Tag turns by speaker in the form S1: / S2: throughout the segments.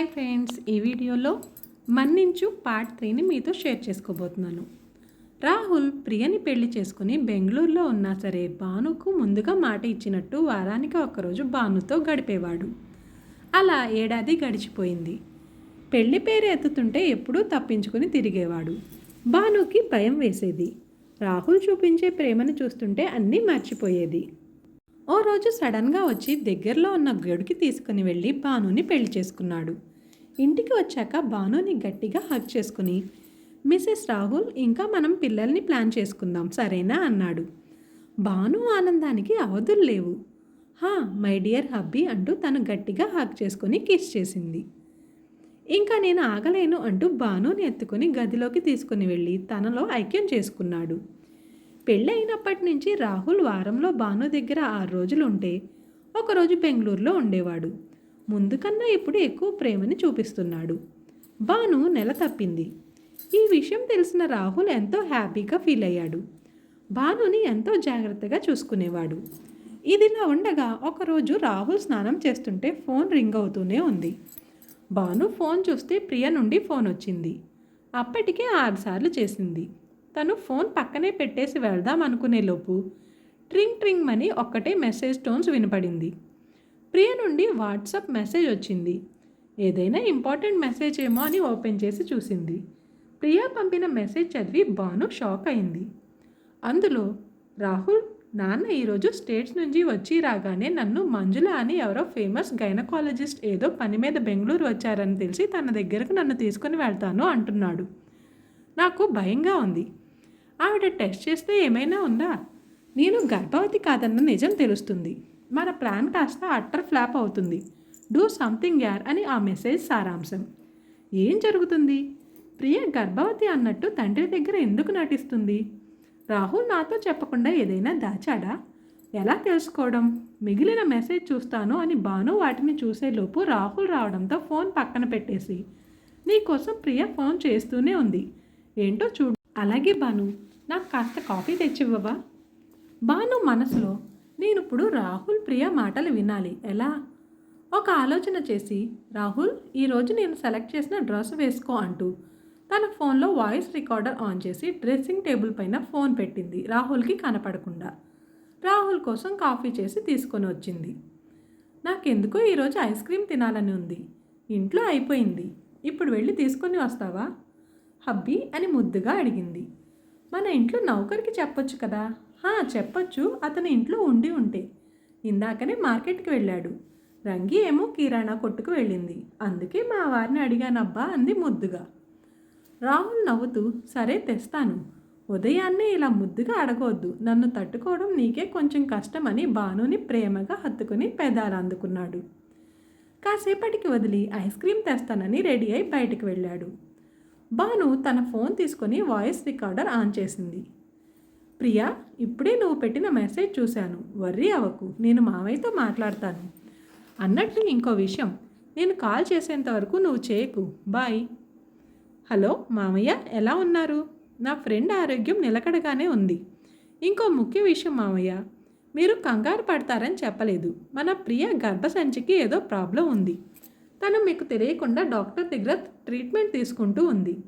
S1: Hi friends ఈ వీడియోలో మన్నించు పార్ట్ త్రీని మీతో షేర్ చేసుకోబోతున్నాను. రాహుల్ ప్రియని పెళ్ళి చేసుకుని బెంగళూరులో ఉన్నా సరే భానుకు ముందుగా మాట ఇచ్చినట్టు వారానికి ఒకరోజు భానుతో గడిపేవాడు. అలా ఏడాది గడిచిపోయింది. పెళ్ళి పేరు ఎత్తుతుంటే ఎప్పుడూ తప్పించుకుని తిరిగేవాడు. భానుకి భయం వేసేది. రాహుల్ చూపించే ప్రేమను చూస్తుంటే అన్నీ మర్చిపోయేది. ఓ రోజు సడన్గా వచ్చి దగ్గరలో ఉన్న గడుకి తీసుకుని వెళ్ళి భానుని పెళ్ళి చేసుకున్నాడు. ఇంటికి వచ్చాక భానుని గట్టిగా హక్ చేసుకుని మిసెస్ రాహుల్ ఇంకా మనం పిల్లల్ని ప్లాన్ చేసుకుందాం సరేనా? అన్నాడు. భాను ఆనందానికి అవధులు లేవు. హా మై డియర్ హబ్బీ అంటూ తను గట్టిగా హక్ చేసుకుని కిస్ చేసింది. ఇంకా నేను ఆగలేను అంటూ భానుని ఎత్తుకుని గదిలోకి తీసుకుని వెళ్ళి తనలో ఐక్యం చేసుకున్నాడు. పెళ్ళి అయినప్పటి నుంచి రాహుల్ వారంలో భాను దగ్గర ఆరు రోజులు ఉంటే ఒకరోజు బెంగళూరులో ఉండేవాడు. ముందు కన్నా ఇప్పుడు ఎక్కువ ప్రేమని చూపిస్తున్నాడు. భాను నెల తప్పింది. ఈ విషయం తెలిసిన రాహుల్ ఎంతో హ్యాపీగా ఫీల్ అయ్యాడు. భానుని ఎంతో జాగ్రత్తగా చూసుకునేవాడు. ఇదిలా ఉండగా ఒకరోజు రాహుల్ స్నానం చేస్తుంటే ఫోన్ రింగ్ అవుతూనే ఉంది. భాను ఫోన్ చూస్తే ప్రియ నుండి ఫోన్ వచ్చింది. అప్పటికే ఆరుసార్లు చేసింది. తను ఫోన్ పక్కనే పెట్టేసి వెళ్దాం అనుకునే లోపు ట్రింగ్ ట్రింగ్ అని ఒక్కటే మెసేజ్ టోన్స్ వినపడింది. ప్రియ నుండి వాట్సాప్ మెసేజ్ వచ్చింది. ఏదైనా ఇంపార్టెంట్ మెసేజ్ ఏమో అని ఓపెన్ చేసి చూసింది. ప్రియా పంపిన మెసేజ్ చదివి భాను షాక్ అయింది. అందులో రాహుల్ నాన్న ఈరోజు స్టేట్స్ నుంచి వచ్చి రాగానే నన్ను మంజుల అని ఎవరో ఫేమస్ గైనకాలజిస్ట్ ఏదో పని మీద బెంగళూరు వచ్చారని తెలిసి తన దగ్గరకు నన్ను తీసుకుని వెళ్తాను అంటున్నాడు. నాకు భయంగా ఉంది. ఆవిడ టెస్ట్ చేస్తే ఏమైనా ఉందా? నేను గర్భవతి కాదన్న నిజం తెలుస్తుంది. మన ప్లాన్ కాస్త అట్టర్ ఫ్లాప్ అవుతుంది. డూ సంథింగ్ యార్ అని ఆ మెసేజ్ సారాంశం. ఏం జరుగుతుంది? ప్రియ గర్భవతి అన్నట్టు తండ్రి దగ్గర ఎందుకు నటిస్తుంది? రాహుల్ నాతో చెప్పకుండా ఏదైనా దాచాడా? ఎలా తెలుసుకోవడం? మిగిలిన మెసేజ్ చూస్తాను అని బాను వాటిని చూసేలోపు రాహుల్ రావడంతో ఫోన్ పక్కన పెట్టేసి నీకోసం ప్రియ ఫోన్ చేస్తూనే ఉంది. ఏంటో చూడు. అలాగే బాను నాకు కాస్త కాఫీ తెచ్చివ్వవా? బాను మనసులో నేను ఇప్పుడు రాహుల్ ప్రియ మాటలు వినాలి. ఎలా? ఒక ఆలోచన చేసి రాహుల్ ఈరోజు నేను సెలెక్ట్ చేసిన డ్రెస్ వేసుకో అంటూ తన ఫోన్లో వాయిస్ రికార్డర్ ఆన్ చేసి డ్రెస్సింగ్ టేబుల్ పైన ఫోన్ పెట్టింది రాహుల్కి కనపడకుండా. రాహుల్ కోసం కాఫీ చేసి తీసుకొని వచ్చింది. నాకెందుకో ఈరోజు ఐస్ క్రీమ్ తినాలని ఉంది. ఇంట్లో అయిపోయింది. ఇప్పుడు వెళ్ళి తీసుకొని వస్తావా? హబ్బీ అని ముద్దుగా అడిగింది. మన ఇంట్లో నౌకరికి చెప్పొచ్చు కదా? చెప్పచ్చు. అతని ఇంట్లో ఉండి ఉంటే. ఇందాకనే మార్కెట్కి వెళ్ళాడు. రంగి ఏమో కిరాణా కొట్టుకు వెళ్ళింది. అందుకే మా వారిని అడిగానబ్బా అంది ముద్దుగా. రాహుల్ నవ్వుతూ సరే తెస్తాను. ఉదయాన్నే ఇలా ముద్దుగా అడగవద్దు నన్ను తట్టుకోవడం నీకే కొంచెం కష్టమని భానుని ప్రేమగా హత్తుకుని పెదాలు అందుకున్నాడు. కాసేపటికి వదిలి ఐస్ క్రీమ్ తెస్తానని రెడీ అయి బయటికి వెళ్ళాడు. భాను తన ఫోన్ తీసుకొని వాయిస్ రికార్డర్ ఆన్ చేసింది. ప్రియా ఇప్పుడే నువ్వు పెట్టిన మెసేజ్ చూశాను. వర్రీ అవ్వకు నేను మావయ్యతో మాట్లాడతాను. అన్నట్టు ఇంకో విషయం నేను కాల్ చేసేంత వరకు నువ్వు చేయకు. బాయ్. హలో మామయ్య ఎలా ఉన్నారు? నా ఫ్రెండ్ ఆరోగ్యం నిలకడగానే ఉంది. ఇంకో ముఖ్య విషయం మామయ్య మీరు కంగారు పడతారని చెప్పలేదు. మన ప్రియ గర్భసంచికి ఏదో ప్రాబ్లం ఉంది. తను మీకు తెలియకుండా డాక్టర్ దగ్గర ట్రీట్మెంట్ తీసుకుంటూ ఉంది.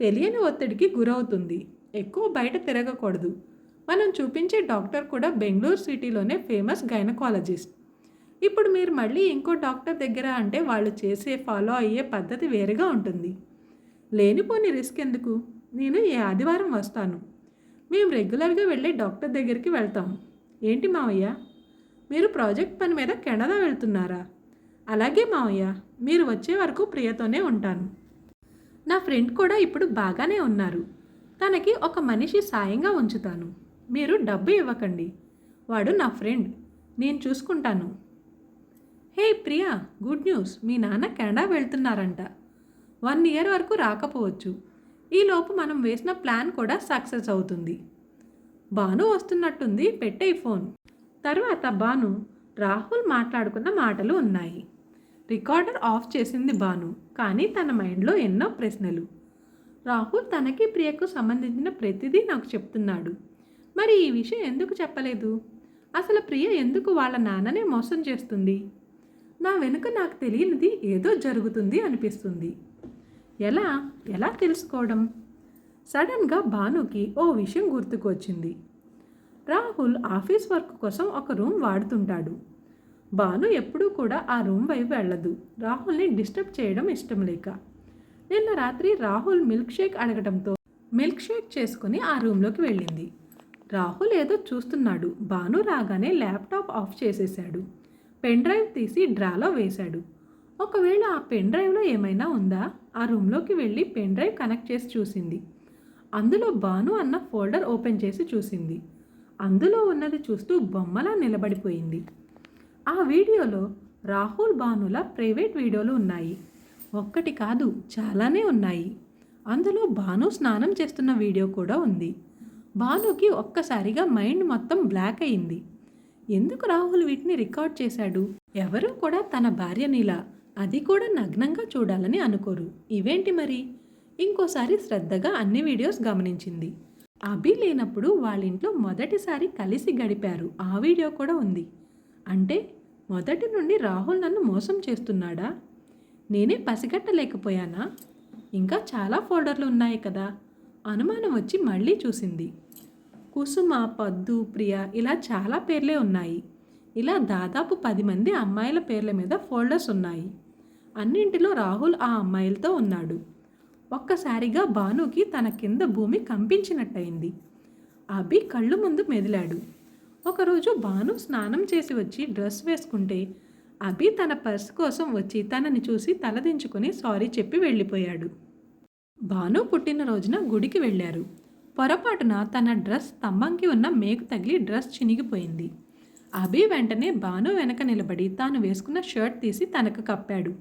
S1: తెలియని ఒత్తిడికి గురవుతుంది. ఎక్కువ బయట తిరగకూడదు. మనం చూపించే డాక్టర్ కూడా బెంగళూరు సిటీలోనే ఫేమస్ గైనకాలజిస్ట్. ఇప్పుడు మీరు మళ్ళీ ఇంకో డాక్టర్ దగ్గర అంటే వాళ్ళు చేసే ఫాలో అయ్యే పద్ధతి వేరుగా ఉంటుంది. లేనిపోని రిస్క్ ఎందుకు? నేను ఏ ఆదివారం వస్తాను. మేము రెగ్యులర్గా వెళ్ళే డాక్టర్ దగ్గరికి వెళ్తాం. ఏంటి మావయ్య? మీరు ప్రాజెక్ట్ పని మీద కెనడా వెళ్తున్నారా? అలాగే మావయ్య మీరు వచ్చే వరకు ప్రియతోనే ఉంటాను. నా ఫ్రెండ్ కూడా ఇప్పుడు బాగానే ఉన్నారు. తనకి ఒక మనిషి సాయంగా ఉంచుతాను. మీరు డబ్బు ఇవ్వకండి. వాడు నా ఫ్రెండ్. నేను చూసుకుంటాను. Hey Priya good news. మీ నాన్న కెనడా వెళ్తున్నారంట. వన్ ఇయర్ వరకు రాకపోవచ్చు. ఈలోపు మనం వేసిన ప్లాన్ కూడా సక్సెస్ అవుతుంది. భాను వస్తున్నట్టుంది పెట్టే ఫోన్. తర్వాత భాను రాహుల్ మాట్లాడుకున్న మాటలు ఉన్నాయి. రికార్డర్ ఆఫ్ చేసింది భాను కానీ తన మైండ్లో ఎన్నో ప్రశ్నలు. రాహుల్ తనకి ప్రియకు సంబంధించిన ప్రతిదీ నాకు చెప్తున్నాడు. మరి ఈ విషయం ఎందుకు చెప్పలేదు? అసలు ప్రియ ఎందుకు వాళ్ళ నాన్ననే మోసం చేస్తుంది? నా వెనుక నాకు తెలియనిది ఏదో జరుగుతుంది అనిపిస్తుంది. ఎలా? ఎలా తెలుసుకోవడం? సడన్గా భానుకి ఓ విషయం గుర్తుకొచ్చింది. రాహుల్ ఆఫీస్ వర్క్ కోసం ఒక రూమ్ వాడుతుంటాడు. భాను ఎప్పుడూ కూడా ఆ రూమ్ వైపు వెళ్ళదు. రాహుల్ని డిస్టర్బ్ చేయడం ఇష్టం లేక. నిన్న రాత్రి రాహుల్ మిల్క్ షేక్ అడగటంతో మిల్క్ షేక్ చేసుకుని ఆ రూమ్లోకి వెళ్ళింది. రాహుల్ ఏదో చూస్తున్నాడు. భాను రాగానే ల్యాప్టాప్ ఆఫ్ చేసేశాడు. పెన్ డ్రైవ్ తీసి డ్రాలో వేశాడు. ఒకవేళ ఆ పెన్ డ్రైవ్లో ఏమైనా ఉందా? ఆ రూమ్లోకి వెళ్ళి పెన్ డ్రైవ్ కనెక్ట్ చేసి చూసింది. అందులో భాను అన్న ఫోల్డర్ ఓపెన్ చేసి చూసింది. అందులో ఉన్నది చూస్తూ బొమ్మలా నిలబడిపోయింది. ఆ వీడియోలో రాహుల్ భానుల ప్రైవేట్ వీడియోలు ఉన్నాయి. ఒక్కటి కాదు చాలానే ఉన్నాయి. అందులో భాను స్నానం చేస్తున్న వీడియో కూడా ఉంది. భానుకి ఒక్కసారిగా మైండ్ మొత్తం బ్లాక్ అయింది. ఎందుకు రాహుల్ వీటిని రికార్డ్ చేశాడు? ఎవరూ కూడా తన భార్యనిలా అది కూడా నగ్నంగా చూడాలని అనుకోరు. ఇవేంటి మరి? ఇంకోసారి శ్రద్ధగా అన్ని వీడియోస్ గమనించింది. అభి లేనప్పుడు వాళ్ళింట్లో మొదటిసారి కలిసి గడిపారు. ఆ వీడియో కూడా ఉంది. అంటే మొదటి నుండి రాహుల్ నన్ను మోసం చేస్తున్నాడా? నేనే పసిగట్టలేకపోయానా? ఇంకా చాలా ఫోల్డర్లు ఉన్నాయి కదా. అనుమానం వచ్చి మళ్ళీ చూసింది. కుసుమ పద్దు ప్రియ ఇలా చాలా పేర్లే ఉన్నాయి. ఇలా దాదాపు పది మంది అమ్మాయిల పేర్ల మీద ఫోల్డర్స్ ఉన్నాయి. అన్నింటిలో రాహుల్ ఆ అమ్మాయిలతో ఉన్నాడు. ఒక్కసారిగా భానుకి తన కింద భూమి కంపించినట్టయింది. అభి కళ్ళు ముందు మెదిలాడు. ఒకరోజు భాను స్నానం చేసి వచ్చి డ్రెస్ వేసుకుంటే అభి తన పర్స్ కోసం వచ్చి తనని చూసి తలదించుకొని సారీ చెప్పి వెళ్ళిపోయాడు. భాను పుట్టినరోజున గుడికి వెళ్ళారు. పొరపాటున తన డ్రెస్ స్తంభంకి ఉన్న మేకు తగిలి డ్రెస్ చినిగిపోయింది. అభి వెంటనే భాను వెనక నిలబడి తాను వేసుకున్న షర్ట్ తీసి తనకు కప్పాడు.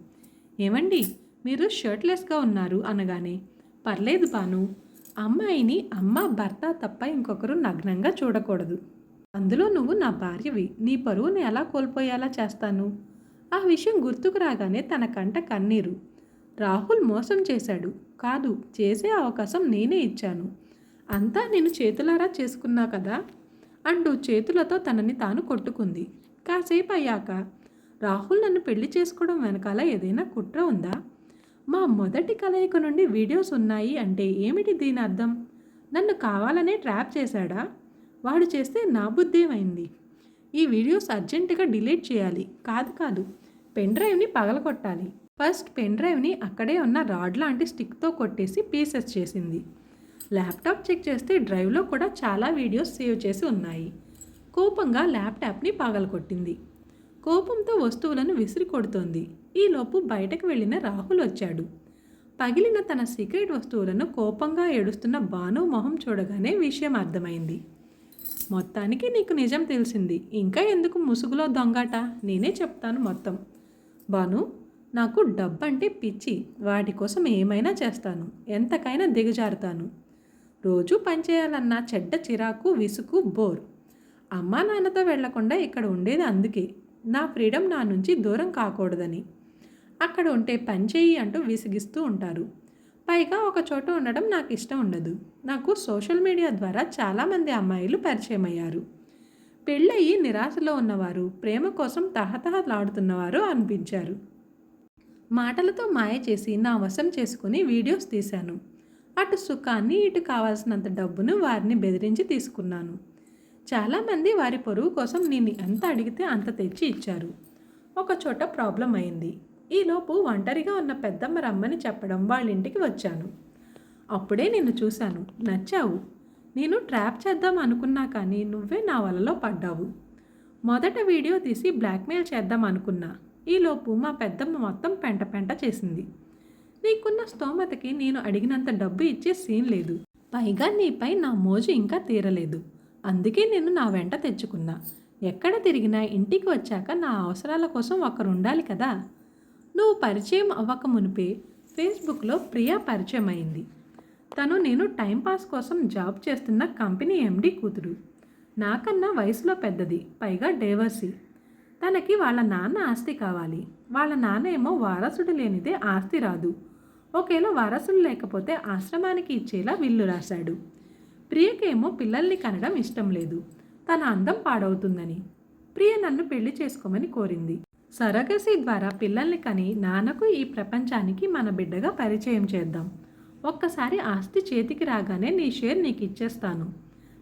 S1: ఏమండి మీరు షర్ట్లెస్గా ఉన్నారు అనగానే పర్లేదు భాను అమ్మాయిని అమ్మ భర్త తప్ప ఇంకొకరు నగ్నంగా చూడకూడదు. అందులో నువ్వు నా భార్యవి. నీ పరువుని ఎలా కోల్పోయేలా చేస్తాను? ఆ విషయం గుర్తుకు రాగానే తన కంట కన్నీరు. రాహుల్ మోసం చేశాడు. కాదు చేసే అవకాశం నేనే ఇచ్చాను. అంతా నేను చేతులారా చేసుకున్నా కదా? అంటూ చేతులతో తనని తాను కొట్టుకుంది. కాసేపు అయ్యాక రాహుల్ నన్ను పెళ్ళి చేసుకోవడం వెనకాల ఏదైనా కుట్ర ఉందా? మా మొదటి కలయిక నుండి వీడియోస్ ఉన్నాయి అంటే ఏమిటి దీని అర్థం? నన్ను కావాలనే ట్రాప్ చేశాడా? వాడు చేస్తే నా బుద్ధేమైంది? ఈ వీడియోస్ అర్జెంటుగా డిలీట్ చేయాలి. కాదు కాదు. పెన్ డ్రైవ్ని పగలగొట్టాలి. ఫస్ట్ పెన్ డ్రైవ్ని అక్కడే ఉన్న రాడ్ లాంటి స్టిక్తో కొట్టేసి పీసెస్ చేసింది. ల్యాప్టాప్ చెక్ చేస్తే డ్రైవ్లో కూడా చాలా వీడియోస్ సేవ్ చేసి ఉన్నాయి. కోపంగా ల్యాప్టాప్ని పగలగొట్టింది. కోపంతో వస్తువులను విసిరి కొడుతోంది. ఈలోపు బయటకు వెళ్ళిన రాహుల్ వచ్చాడు. పగిలిన తన సీక్రెట్ వస్తువులను కోపంగా ఏడుస్తున్న భాను మొహం చూడగానే విషయం అర్థమైంది. మొత్తానికి నీకు నిజం తెలిసింది. ఇంకా ఎందుకు ముసుగులో దొంగాట? నేనే చెప్తాను మొత్తం. బాను నాకు డబ్బంటే పిచ్చి. వాటి కోసం ఏమైనా చేస్తాను. ఎంతకైనా దిగజారుతాను. రోజు పనిచేయాలన్న చెడ్డ చిరాకు విసుగు బోర్. అమ్మా నాన్నతో వెళ్ళకుండా ఇక్కడ ఉండేది అందుకే. నా ఫ్రీడమ్ నా నుంచి దూరం కాకూడదని. అక్కడ ఉంటే పని చేయి అంటూ విసిగిస్తూ ఉంటారు. పైగా ఒక చోట ఉండడం నాకు ఇష్టం ఉండదు. నాకు సోషల్ మీడియా ద్వారా చాలామంది అమ్మాయిలు పరిచయం అయ్యారు. పెళ్ళయి నిరాశలో ఉన్నవారు ప్రేమ కోసం తహతహలాడుతున్నవారు అనిపించారు. మాటలతో మాయ చేసి నా వశం చేసుకుని వీడియోస్ తీశాను. అటు సుఖాన్ని ఇటు కావాల్సినంత డబ్బును వారిని బెదిరించి తీసుకున్నాను. చాలామంది వారి పొరుగు కోసం నేను ఎంత అడిగితే అంత తెచ్చి ఇచ్చారు. ఒక చోట ప్రాబ్లం అయింది. ఈలోపు ఒంటరిగా ఉన్న పెద్దమ్మ రమ్మని చెప్పడం వాళ్ళ ఇంటికి వచ్చాను. అప్పుడే నిన్ను చూశాను. నచ్చావు. నేను ట్రాప్ చేద్దాం అనుకున్నా కానీ నువ్వే నా వలలో పడ్డావు. మొదట వీడియో తీసి బ్లాక్మెయిల్ చేద్దాం అనుకున్నా. ఈలోపు మా పెద్దమ్మ మొత్తం పెంట పెంట చేసింది. నీకున్న స్తోమతకి నేను అడిగినంత డబ్బు ఇచ్చే సీన్ లేదు. పైగా నీపై నా మోజు ఇంకా తీరలేదు. అందుకే నేను నా వెంట తెచ్చుకున్నా. ఎక్కడ తిరిగినా ఇంటికి వచ్చాక నా అవసరాల కోసం ఒకరు ఉండాలి కదా. నువ్వు పరిచయం అవ్వక మునిపే ఫేస్బుక్లో ప్రియా పరిచయం అయింది తను నేను టైంపాస్ కోసం జాబ్ చేస్తున్న కంపెనీ ఎండి కూతురు. నాకన్నా వయసులో పెద్దది పైగా డైవర్సీ. తనకి వాళ్ళ నాన్న ఆస్తి కావాలి. వాళ్ళ నాన్న ఏమో వారసుడు లేనిదే ఆస్తి రాదు. ఒకేలా వారసులు లేకపోతే ఆశ్రమానికి ఇచ్చేలా విల్లు రాశాడు. ప్రియకేమో పిల్లల్ని కనడం ఇష్టం లేదు. తన అందం పాడవుతుందని. ప్రియ నన్ను పెళ్ళి చేసుకోమని కోరింది. సరగసి ద్వారా పిల్లల్ని కని నాన్నకు ఈ ప్రపంచానికి మన బిడ్డగా పరిచయం చేద్దాం. ఒక్కసారి ఆస్తి చేతికి రాగానే నీ షేర్ నీకు ఇచ్చేస్తాను.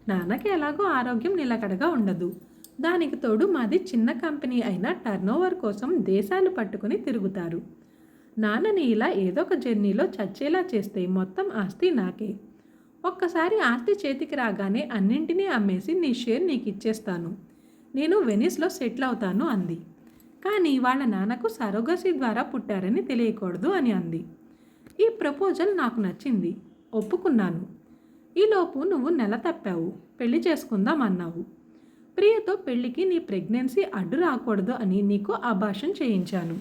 S1: నాన్నకి ఎలాగో ఆరోగ్యం నిలకడగా ఉండదు. దానికి తోడు మాది చిన్న కంపెనీ అయిన టర్నోవర్ కోసం దేశాలు పట్టుకుని తిరుగుతారు. నాన్నని ఇలా ఏదో ఒక జర్నీలో చచ్చేలా చేస్తే మొత్తం ఆస్తి నాకే. ఒక్కసారి ఆస్తి చేతికి రాగానే అన్నింటినీ అమ్మేసి నీ షేర్ నీకు ఇచ్చేస్తాను. నేను వెనిస్లో సెటిల్ అవుతాను అంది. కానీ వాళ్ళ నాన్నకు సరోగసి ద్వారా పుట్టారని తెలియకూడదు అని అంది. ఈ ప్రపోజల్ నాకు నచ్చింది. ఒప్పుకున్నాను. ఈలోపు నువ్వు నెల తప్పావు. పెళ్ళి చేసుకుందాం అన్నావు. ప్రియతో పెళ్ళికి నీ ప్రెగ్నెన్సీ అడ్డు రాకూడదు అని నీకు ఆభాషం చేయించాను.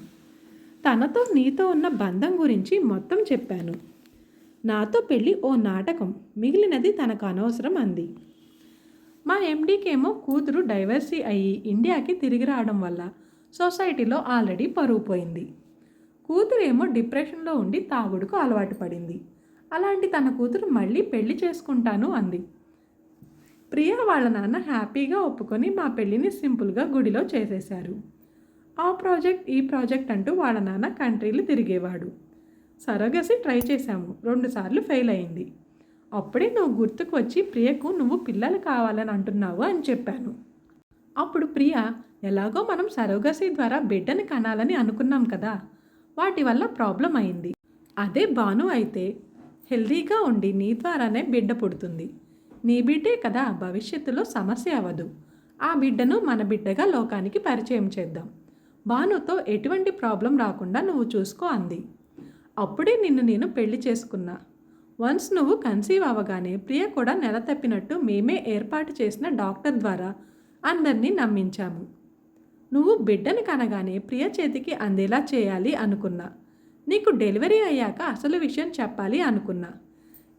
S1: తనతో నీతో ఉన్న బంధం గురించి మొత్తం చెప్పాను. నాతో పెళ్ళి ఓ నాటకం. మిగిలినది తనకు అనవసరం అంది. మా ఎండీకేమో కూతురు డైవర్సీ అయ్యి ఇండియాకి తిరిగి రావడం వల్ల సొసైటీలో ఆల్రెడీ పరువు పోయింది. కూతురేమో డిప్రెషన్లో ఉండి తాగుడుకు అలవాటు పడింది. అలాంటి తన కూతురు మళ్ళీ పెళ్ళి చేసుకుంటాను అంది. ప్రియ వాళ్ళ నాన్న హ్యాపీగా ఒప్పుకొని మా పెళ్ళిని సింపుల్గా గుడిలో చేసేశారు. ఆ ప్రాజెక్ట్ ఈ ప్రాజెక్ట్ అంటూ వాళ్ళ నాన్న కంట్రీలు తిరిగేవాడు. సరగసి ట్రై చేశాము. రెండుసార్లు ఫెయిల్ అయింది. అప్పుడే నువ్వు గుర్తుకు వచ్చి ప్రియకు నువ్వు పిల్లలు కావాలని అంటున్నావు అని చెప్పాను. అప్పుడు ప్రియ ఎలాగో మనం సరోగసి ద్వారా బిడ్డని కనాలని అనుకున్నాం కదా వాటి వల్ల ప్రాబ్లం అయింది. అదే బాను అయితే హెల్దీగా ఉండి నీ ద్వారానే బిడ్డ పుడుతుంది. నీ బిడ్డే కదా భవిష్యత్తులో సమస్య అవ్వదు. ఆ బిడ్డను మన బిడ్డగా లోకానికి పరిచయం చేద్దాం. బానుతో ఎటువంటి ప్రాబ్లం రాకుండా నువ్వు చూసుకో అంది. అప్పుడే నిన్ను నేను పెళ్ళి చేసుకున్నా. వన్స్ నువ్వు కన్సీవ్ అవ్వగానే ప్రియ కూడా నెల తప్పినట్టు మేమే ఏర్పాటు చేసిన డాక్టర్ ద్వారా అందరినీ నమ్మించాము. నువ్వు బిడ్డని కనగానే ప్రియ చేతికి అందేలా చేయాలి అనుకున్నా. నీకు డెలివరీ అయ్యాక అసలు విషయం చెప్పాలి అనుకున్నా.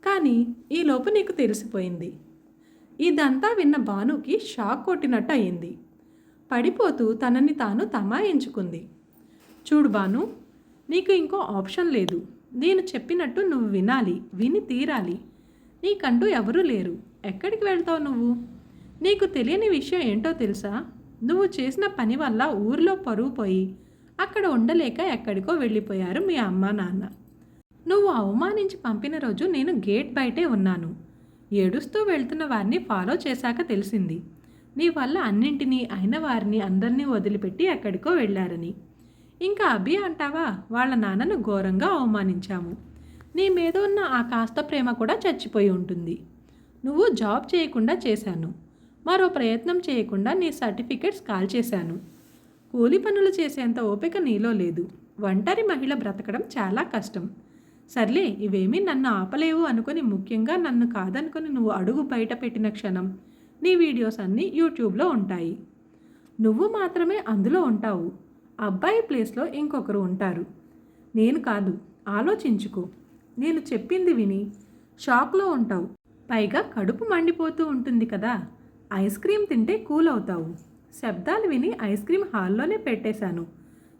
S1: కానీ ఈలోపు నీకు తెలిసిపోయింది. ఇదంతా విన్న భానుకి షాక్ కొట్టినట్టు అయింది. పడిపోతూ తనని తాను తమాయించుకుంది. చూడు బాను నీకు ఇంకో ఆప్షన్ లేదు. నేను చెప్పినట్టు నువ్వు వినాలి విని తీరాలి. నీకంటూ ఎవరూ లేరు. ఎక్కడికి వెళ్తావు నువ్వు? నీకు తెలియని విషయం ఏంటో తెలుసా? నువ్వు చేసిన పని వల్ల ఊరిలో పరువు పోయి అక్కడ ఉండలేక ఎక్కడికో వెళ్ళిపోయారు మీ అమ్మ నాన్న. నువ్వు అవమానించి పంపిన రోజు నేను గేట్ బయటే ఉన్నాను. ఏడుస్తూ వెళ్తున్న వారిని ఫాలో చేశాక తెలిసింది. నీ వల్ల అన్నింటినీ అయిన వారిని అందరినీ వదిలిపెట్టి ఎక్కడికో వెళ్ళారని. ఇంకా అభి అంటావా? వాళ్ళ నాన్నను ఘోరంగా అవమానించాము. నీ మీద ఉన్న ఆ కాస్త ప్రేమ కూడా చచ్చిపోయి ఉంటుంది. నువ్వు జాబ్ చేయకుండా చేశాను. మరో ప్రయత్నం చేయకుండా నీ సర్టిఫికెట్స్ కాల్ చేశాను కూలి పనులు చేసేంత ఓపిక నీలో లేదు. ఒంటరి మహిళ బ్రతకడం చాలా కష్టం. సర్లే ఇవేమీ నన్ను ఆపలేవు అనుకుని ముఖ్యంగా నన్ను కాదనుకుని నువ్వు అడుగు బయట పెట్టిన క్షణం నీ వీడియోస్ అన్నీ యూట్యూబ్లో ఉంటాయి. నువ్వు మాత్రమే అందులో ఉంటావు. అబ్బాయి ప్లేస్లో ఇంకొకరు ఉంటారు. నేను కాదు ఆలోచించుకో. నేను చెప్పింది విని షాక్లో ఉంటావు. పైగా కడుపు మండిపోతూ ఉంటుంది కదా. ఐస్ క్రీమ్ తింటే కూల్ అవుతావు. శబ్దాలు విని ఐస్ క్రీమ్ హాల్లోనే పెట్టేశాను.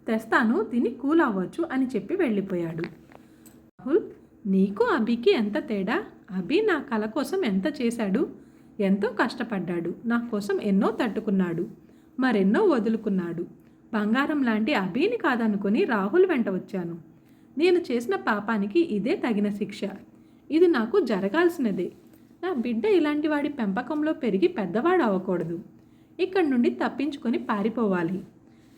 S1: తెస్తాను తిని కూల్ అవ్వచ్చు అని చెప్పి వెళ్ళిపోయాడు. రాహుల్ నీకు అభికి ఎంత తేడా? అభి నా కల కోసం ఎంత చేశాడు? ఎంతో కష్టపడ్డాడు. నా కోసం ఎన్నో తట్టుకున్నాడు. మరెన్నో వదులుకున్నాడు. బంగారం లాంటి అభిని కాదనుకుని రాహుల్ వెంట వచ్చాను. నేను చేసిన పాపానికి ఇదే తగిన శిక్ష. ఇది నాకు జరగాల్సినదే. నా బిడ్డ ఇలాంటి వాడి పెంపకంలో పెరిగి పెద్దవాడు అవ్వకూడదు. ఇక్కడి నుండి తప్పించుకొని పారిపోవాలి.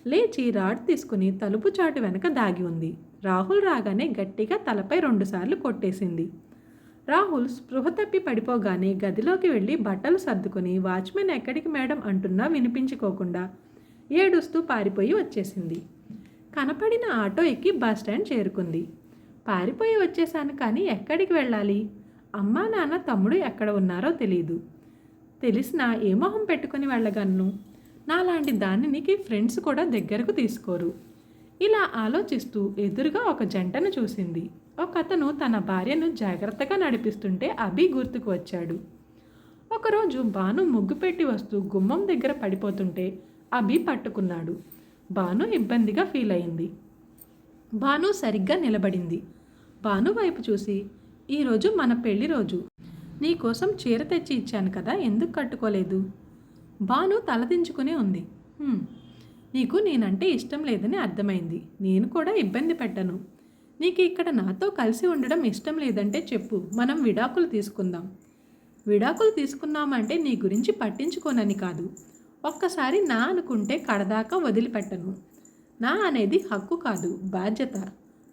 S1: లేచి రాడ్ తీసుకుని తలుపు చాటు వెనక దాగి ఉంది. రాహుల్ రాగానే గట్టిగా తలపై రెండుసార్లు కొట్టేసింది. రాహుల్ స్పృహ తప్పి పడిపోగానే గదిలోకి వెళ్ళి బట్టలు సర్దుకుని వాచ్మెన్ ఎక్కడికి మేడం అంటున్నా వినిపించుకోకుండా ఏడుస్తూ పారిపోయి వచ్చేసింది. కనపడిన ఆటో ఎక్కి బస్ స్టాండ్ చేరుకుంది. పారిపోయి వచ్చేసాను కానీ ఎక్కడికి వెళ్ళాలి? అమ్మా నాన్న తమ్ముడు ఎక్కడ ఉన్నారో తెలియదు తెలిసినా ఏ మొహం పెట్టుకుని వెళ్ళగలను? నాలాంటి దానినికి ఫ్రెండ్స్ కూడా దగ్గరకు తీసుకోరు. ఇలా ఆలోచిస్తూ ఎదురుగా ఒక జంటను చూసింది. ఒక అతను తన భార్యను జాగ్రత్తగా నడిపిస్తుంటే అభి గుర్తుకు వచ్చాడు. ఒకరోజు బాను ముగ్గు పెట్టి వస్తూ గుమ్మం దగ్గర పడిపోతుంటే అభి పట్టుకున్నాడు. బాను ఇబ్బందిగా ఫీల్ అయింది. బాను సరిగ్గా నిలబడింది. బాను వైపు చూసి ఈరోజు మన పెళ్ళి రోజు. నీకోసం చీర తెచ్చి ఇచ్చాను కదా ఎందుకు కట్టుకోలేదు? బాను తలదించుకునే ఉంది. నీకు నేనంటే ఇష్టం లేదని అర్థమైంది. నేను కూడా ఇబ్బంది పెట్టను. నీకు ఇక్కడ నాతో కలిసి ఉండడం ఇష్టం లేదంటే చెప్పు. మనం విడాకులు తీసుకుందాం. విడాకులు తీసుకున్నామంటే నీ గురించి పట్టించుకోనని కాదు. ఒక్కసారి నా అనుకుంటే కడదాకా వదిలిపెట్టను. నా అనేది హక్కు కాదు బాధ్యత.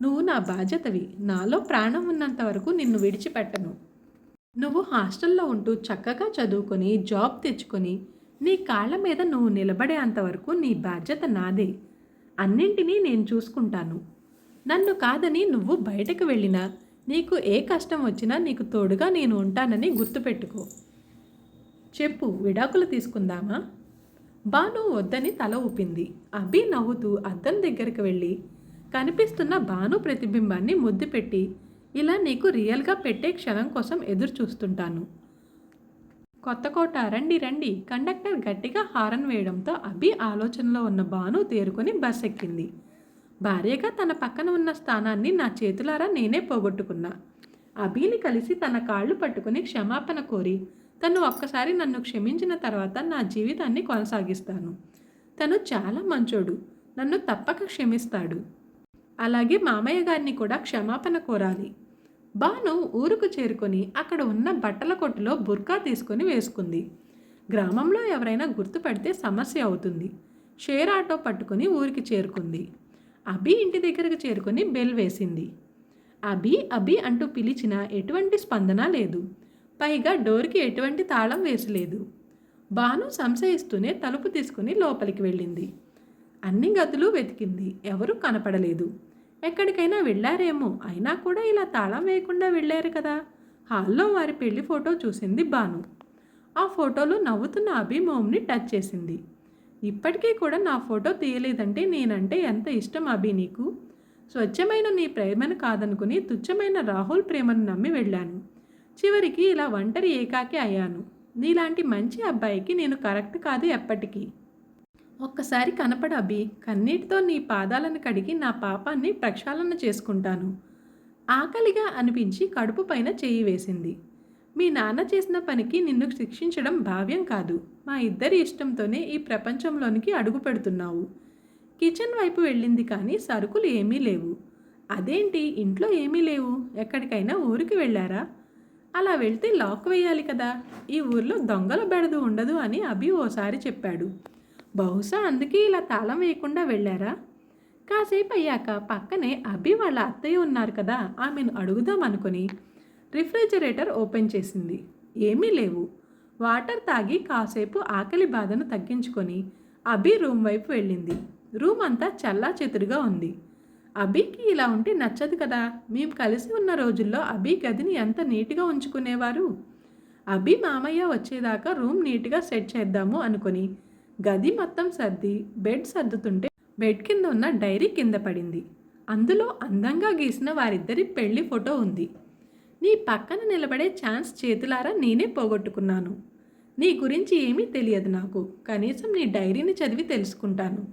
S1: నువ్వు నా బాధ్యతవి. నాలో ప్రాణం ఉన్నంత వరకు నిన్ను విడిచిపెట్టను. నువ్వు హాస్టల్లో ఉంటూ చక్కగా చదువుకొని జాబ్ తెచ్చుకొని నీ కాళ్ళ మీద నువ్వు నిలబడేంత వరకు నీ బాధ్యత నాదే. అన్నింటినీ నేను చూసుకుంటాను. నన్ను కాదని నువ్వు బయటకు వెళ్ళినా నీకు ఏ కష్టం వచ్చినా నీకు తోడుగా నేను ఉంటానని గుర్తుపెట్టుకో. చెప్పు విడాకులు తీసుకుందామా? బాను వద్దని తల ఊపింది. అభి నవ్వుతూ అద్దం దగ్గరికి వెళ్ళి కనిపిస్తున్న బాను ప్రతిబింబాన్ని ముద్దు పెట్టి ఇలా నీకు రియల్గా పెట్టే క్షణం కోసం ఎదురు చూస్తుంటాను. కొత్తకోట రండి రండి కండక్టర్ గట్టిగా హారన్ వేయడంతో అభి ఆలోచనలో ఉన్న బాను తేరుకొని బస్ ఎక్కింది. భార్యగా తన పక్కన ఉన్న స్థానాన్ని నా చేతులారా నేనే పోగొట్టుకున్నా. అభిని కలిసి తన కాళ్ళు పట్టుకుని క్షమాపణ కోరి తను ఒక్కసారి నన్ను క్షమించిన తర్వాత నా జీవితాన్ని కొనసాగిస్తాను. తను చాలా మంచోడు. నన్ను తప్పక క్షమిస్తాడు. అలాగే మామయ్య గారిని కూడా క్షమాపణ కోరాలి. బాను ఊరుకు చేరుకొని అక్కడ ఉన్న బట్టల కొట్టులో బుర్కా తీసుకొని వేసుకుంది. గ్రామంలో ఎవరైనా గుర్తుపడితే సమస్య అవుతుంది. షేర్ ఆటో పట్టుకుని ఊరికి చేరుకుంది. అభి ఇంటి దగ్గరకు చేరుకొని బెల్ వేసింది. అభి అభి అంటూ పిలిచినా ఎటువంటి స్పందన లేదు. పైగా డోర్కి ఎటువంటి తాళం వేసలేదు. బాను సంశయిస్తూనే తలుపు తీసుకుని లోపలికి వెళ్ళింది. అన్ని గదులు వెతికింది. ఎవరూ కనపడలేదు. ఎక్కడికైనా వెళ్ళారేమో. అయినా కూడా ఇలా తాళం వేయకుండా వెళ్ళారు కదా. హాల్లో వారి పెళ్ళి ఫోటో చూసింది బాను ఆ ఫోటోలో నవ్వుతున్న అభిమోమ్ని టచ్ చేసింది. ఇప్పటికీ కూడా నా ఫోటో తీయలేదంటే నేనంటే ఎంత ఇష్టం అభి నీకు? స్వచ్ఛమైన నీ ప్రేమను కాదనుకుని తుచ్చమైన రాహుల్ ప్రేమను నమ్మి వెళ్ళాను. చివరికి ఇలా ఒంటరి ఏకాకి అయ్యాను. నీలాంటి మంచి అబ్బాయికి నేను కరెక్ట్ కాదు ఎప్పటికీ. ఒక్కసారి కనపడ అభి కన్నీటితో నీ పాదాలను కడిగి నా పాపాన్ని ప్రక్షాళన చేసుకుంటాను. ఆకలిగా అనిపించి కడుపు పైన చేయి వేసింది. మీ నాన్న చేసిన పనికి నిన్ను శిక్షించడం భావ్యం కాదు. మా ఇద్దరి ఇష్టంతోనే ఈ ప్రపంచంలోనికి అడుగు పెడుతున్నావు. కిచెన్ వైపు వెళ్ళింది కానీ సరుకులు ఏమీ లేవు. అదేంటి? ఇంట్లో ఏమీ లేవు. ఎక్కడికైనా ఊరికి వెళ్ళారా? అలా వెళ్తే లాక్ వేయాలి కదా. ఈ ఊర్లో దొంగల బెడదు ఉండదు అని అభి ఓసారి చెప్పాడు. బహుశా అందుకే ఇలా తాళం వేయకుండా వెళ్ళారా? కాసేపు అయ్యాక పక్కనే అభి వాళ్ళ అత్తయ్య ఉన్నారు కదా ఆమెను అడుగుదాం అనుకుని రిఫ్రిజిరేటర్ ఓపెన్ చేసింది. ఏమీ లేవు. వాటర్ తాగి కాసేపు ఆకలి బాధను తగ్గించుకొని అభి రూమ్ వైపు వెళ్ళింది. రూమ్ అంతా చల్లా చెతురుగా ఉంది. అభికి ఇలా ఉంటే నచ్చదు కదా మేము కలిసి ఉన్న రోజుల్లో అభి గదిని ఎంత నీట్గా ఉంచుకునేవారు? అభి మామయ్య వచ్చేదాకా రూమ్ నీట్గా సెట్ చేద్దాము అనుకొని గది మొత్తం సర్ది బెడ్ సర్దుతుంటే బెడ్ కింద ఉన్న డైరీ కింద పడింది. అందులో అందంగా గీసిన వారిద్దరి పెళ్ళి ఫోటో ఉంది. నీ పక్కన నిలబడే ఛాన్స్ చేతులారా నేనే పోగొట్టుకున్నాను. నీ గురించి ఏమీ తెలియదు నాకు. కనీసం నీ డైరీని చదివి తెలుసుకుంటాను.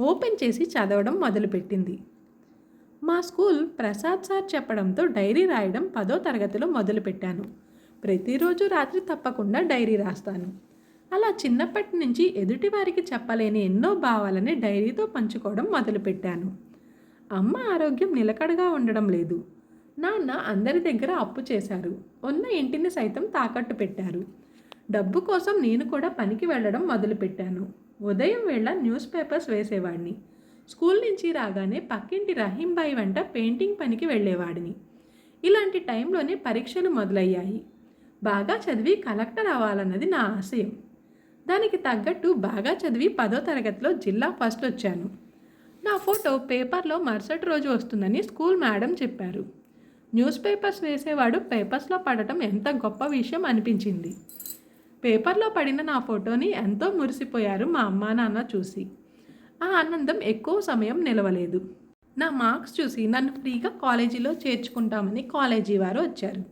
S1: ఓపెన్ చేసి చదవడం మొదలుపెట్టింది. మా స్కూల్ ప్రసాద్ సార్ చెప్పడంతో డైరీ రాయడం పదో తరగతిలో మొదలుపెట్టాను. ప్రతిరోజు రాత్రి తప్పకుండా డైరీ రాస్తాను. అలా చిన్నప్పటి నుంచి ఎదుటివారికి చెప్పలేని ఎన్నో భావాలని డైరీతో పంచుకోవడం మొదలుపెట్టాను. అమ్మ ఆరోగ్యం నిలకడగా ఉండడం లేదు. నాన్న అందరి దగ్గర అప్పు చేశారు. ఉన్న ఇంటిని సైతం తాకట్టు పెట్టారు. డబ్బు కోసం నేను కూడా పనికి వెళ్ళడం మొదలుపెట్టాను. ఉదయం వేళ న్యూస్ పేపర్స్ వేసేవాడిని. స్కూల్ నుంచి రాగానే పక్కింటి రహీంబాయి వెంట పెయింటింగ్ పనికి వెళ్ళేవాడిని. ఇలాంటి టైంలోనే పరీక్షలు మొదలయ్యాయి. బాగా చదివి కలెక్టర్ అవ్వాలన్నది నా ఆశయం. దానికి తగ్గట్టు బాగా చదివి పదో తరగతిలో జిల్లా ఫస్ట్ వచ్చాను. నా ఫోటో పేపర్లో మరుసటి రోజు వస్తుందని స్కూల్ మేడం చెప్పారు. న్యూస్ పేపర్స్ వేసేవాడు పేపర్స్లో పడటం ఎంత గొప్ప విషయం అనిపించింది. పేపర్లో పడిన నా ఫోటోని ఎంతో మురిసిపోయారు మా అమ్మా నాన్న చూసి. ఆ ఆనందం ఎక్కువ సమయం నిలవలేదు. నా మార్క్స్ చూసి నన్ను ఫ్రీగా కాలేజీలో చేర్చుకుంటామని కాలేజీ వారు వచ్చారు.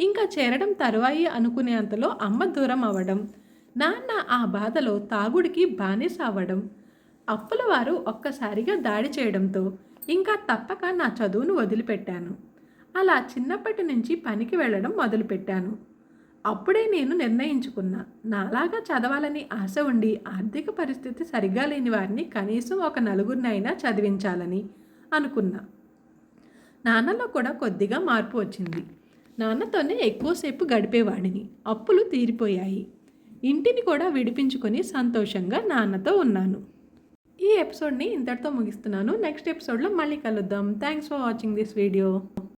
S1: ఇంకా చేరడం తరువాయి అనుకునేంతలో అమ్మ దూరం అవ్వడం నాన్న ఆ బాధలో తాగుడికి బానిస అవ్వడం. అప్పుల వారు ఒక్కసారిగా దాడి చేయడంతో ఇంకా తప్పక నా చదువును వదిలిపెట్టాను. అలా చిన్నప్పటి నుంచి పనికి వెళ్ళడం మొదలుపెట్టాను. అప్పుడే నేను నిర్ణయించుకున్నా నాలాగా చదవాలని ఆశ ఉండి ఆర్థిక పరిస్థితి సరిగ్గా లేని వారిని కనీసం ఒక నలుగురినైనా చదివించాలని అనుకున్నా. నాన్నలో కూడా కొద్దిగా మార్పు వచ్చింది. నాన్నతోనే ఎక్కువసేపు గడిపేవాడిని. అప్పులు తీరిపోయాయి. ఇంటిని కూడా విడిపించుకొని సంతోషంగా నాన్నతో ఉన్నాను. ఈ ఎపిసోడ్ని ఇంతటితో ముగిస్తున్నాను. నెక్స్ట్ ఎపిసోడ్లో మళ్ళీ కలుద్దాం. Thanks for watching this video